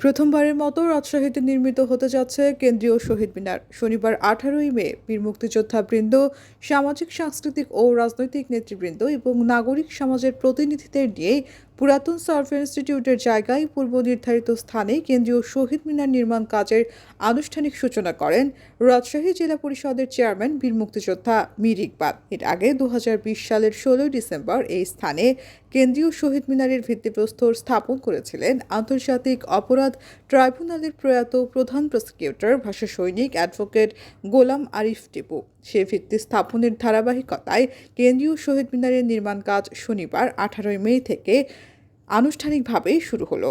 প্রথমবারের মতো রাজশাহীতে নির্মিত হতে যাচ্ছে কেন্দ্রীয় শহীদ মিনার। শনিবার আঠারোই মে বীর মুক্তিযোদ্ধা বৃন্দ, সামাজিক, সাংস্কৃতিক ও রাজনৈতিক নেতৃবৃন্দ এবং নাগরিক সমাজের প্রতিনিধিদের নিয়ে পুরাতন সার্ভে ইনস্টিটিউটের জায়গায় পূর্ব নির্ধারিত স্থানে কেন্দ্রীয় শহীদ মিনার নির্মাণ কাজের আনুষ্ঠানিক সূচনা করেন রাজশাহী জেলা পরিষদের চেয়ারম্যান বীর মুক্তিযোদ্ধা মীর ইকবাল। এর আগে দু হাজার বিশ সালের ষোলোই ডিসেম্বর এই স্থানে কেন্দ্রীয় শহীদ মিনারের ভিত্তিপ্রস্তর স্থাপন করেছিলেন আন্তর্জাতিক অপরাধ ট্রাইব্যুনালের প্রয়াত প্রধান প্রসিকিউটর, ভাষা সৈনিক অ্যাডভোকেট গোলাম আরিফ টিপু। সে ভিত্তি স্থাপনের ধারাবাহিকতায় কেন্দ্রীয় শহীদ মিনারের নির্মাণ কাজ শনিবার আঠারোই মে থেকে আনুষ্ঠানিকভাবে শুরু হলো।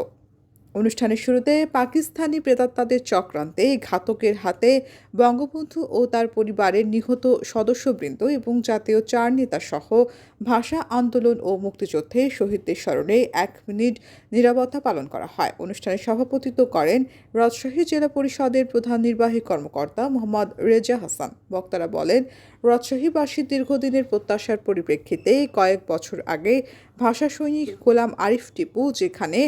অনুষ্ঠানের শুরুতে পাকিস্তানি প্রেতাত্মাদের চক্রান্তে ঘাতকের হাতে বঙ্গবন্ধু ও তার পরিবারের নিহত সদস্যবৃন্দ এবং জাতীয় চার নেতা সহ ভাষা আন্দোলন ও মুক্তিযুদ্ধে শহীদদের স্মরণে এক মিনিট নিরাপত্তা পালন করা হয়। অনুষ্ঠানে সভাপতিত্ব করেন রাজশাহী জেলা পরিষদের প্রধান নির্বাহী কর্মকর্তা মোহাম্মদ রেজা হাসান। বক্তারা বলেন রাজশাহীবাসীর দীর্ঘদিনের প্রত্যাশার পরিপ্রেক্ষিতে কয়েক বছর আগে ভাষা সৈনিক গোলাম আরিফ টিপু, যেখানে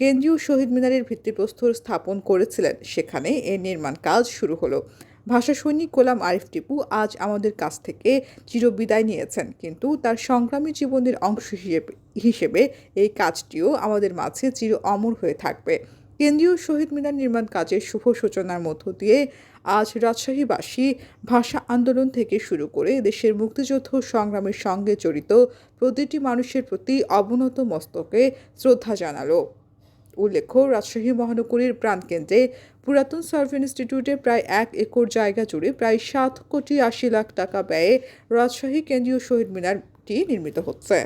কেন্দ্রীয় শহীদ মিনারের ভিত্তিপ্রস্তর স্থাপন করেছিলেন। সেখানে এর নির্মাণ কাজ শুরু হলো। ভাষা সৈনিক গোলাম আরিফ টিপু আজ আমাদের কাছ থেকে চিরবিদায় নিয়েছেন। কিন্তু তার সংগ্রামী জীবনের অংশ হিসেবে হিসেবে এই কাজটিও আমাদের মাঝে চির অমর হয়ে থাকবে। কেন্দ্রীয় শহীদ মিনার নির্মাণ কাজের শুভ সূচনার মধ্য দিয়ে আজ রাজশাহীবাসী ভাষা আন্দোলন থেকে শুরু করে দেশের মুক্তিযুদ্ধ সংগ্রামের সঙ্গে জড়িত প্রতিটি মানুষের প্রতি অবনত মস্তকে শ্রদ্ধা জানালো। উল্লেখ্য, রাজশাহী মহানগরীর প্রাণকেন্দ্রে পুরাতন সার্ভে ইনস্টিটিউটে প্রায় এক একর জায়গা জুড়ে প্রায় সাত কোটি আশি লাখ টাকা ব্যয়ে রাজশাহী কেন্দ্রীয় শহীদ মিনারটি নির্মিত হচ্ছে।